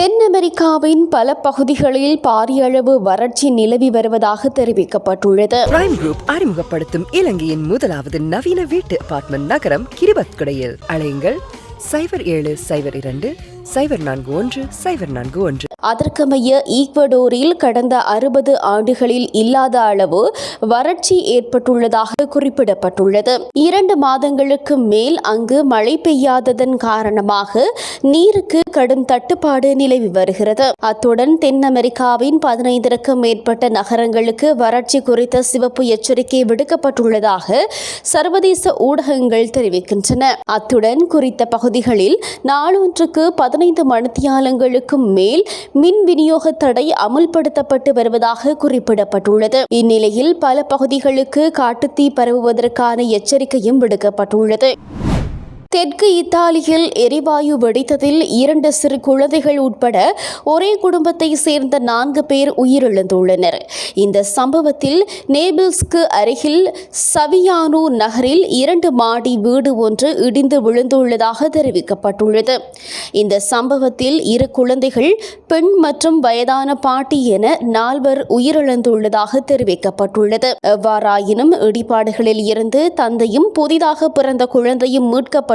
தென் அமெரிக்காவின் பல பகுதிகளில் பாரிய அளவு வறட்சி நிலவி வருவதாக தெரிவிக்கப்பட்டுள்ளது. பிரைம் குரூப் அறிமுகப்படுத்தும் இலங்கையின் முதலாவது நவீன வீட்டு அபார்ட்மெண்ட் நகரம் கிரிபத்குடையில். அலையுங்கள். சைபர் ஏழு சைபர் இரண்டு சைபர் நான்கு ஒன்று சைபர் நான்கு ஒன்று. அதற்கமைய ஈக்வடோரில் கடந்த அறுபது ஆண்டுகளில் இல்லாத அளவு வறட்சி ஏற்பட்டுள்ளதாக குறிப்பிடப்பட்டுள்ளது. இரண்டு மாதங்களுக்கு மேல் அங்கு மழை பெய்யாததன் காரணமாக நீருக்கு கடும் தட்டுப்பாடு நிலவி வருகிறது. அத்துடன் தென் அமெரிக்காவின் பதினைந்திற்கும் மேற்பட்ட நகரங்களுக்கு வறட்சி குறித்த சிவப்பு எச்சரிக்கை விடுக்கப்பட்டுள்ளதாக சர்வதேச ஊடகங்கள் தெரிவிக்கின்றன. அத்துடன் குறித்த பகுதிகளில் நாளொன்றுக்கு பதினைந்து மணித்தியாலங்களுக்கும் மேல் மின் விநியோக தடை அமுல்படுத்தப்பட்டு வருவதாக குறிப்பிடப்பட்டுள்ளது. இந்நிலையில் பல பகுதிகளுக்கு காட்டுத்தீ பரவுவதற்கான எச்சரிக்கையும் விடுக்கப்பட்டுள்ளது. தெற்கு இத்தாலியில் எரிவாயு வெடித்ததில் இரண்டு சிறு குழந்தைகள் உட்பட ஒரே குடும்பத்தை சேர்ந்த நான்கு பேர் உயிரிழந்துள்ளனர். இந்த சம்பவத்தில் நேபிள்ஸ்க்கு அருகில் சவியானு நகரில் இரண்டு மாடி வீடு ஒன்று இடிந்து விழுந்துள்ளதாக தெரிவிக்கப்பட்டுள்ளது. இந்த சம்பவத்தில் இரு குழந்தைகள் பெண் மற்றும் வயதான பாட்டி என நால்வர் உயிரிழந்துள்ளதாக தெரிவிக்கப்பட்டுள்ளது. எவ்வாறாயினும் இடிபாடுகளில் இருந்து தந்தையும் புதிதாக பிறந்த குழந்தையும்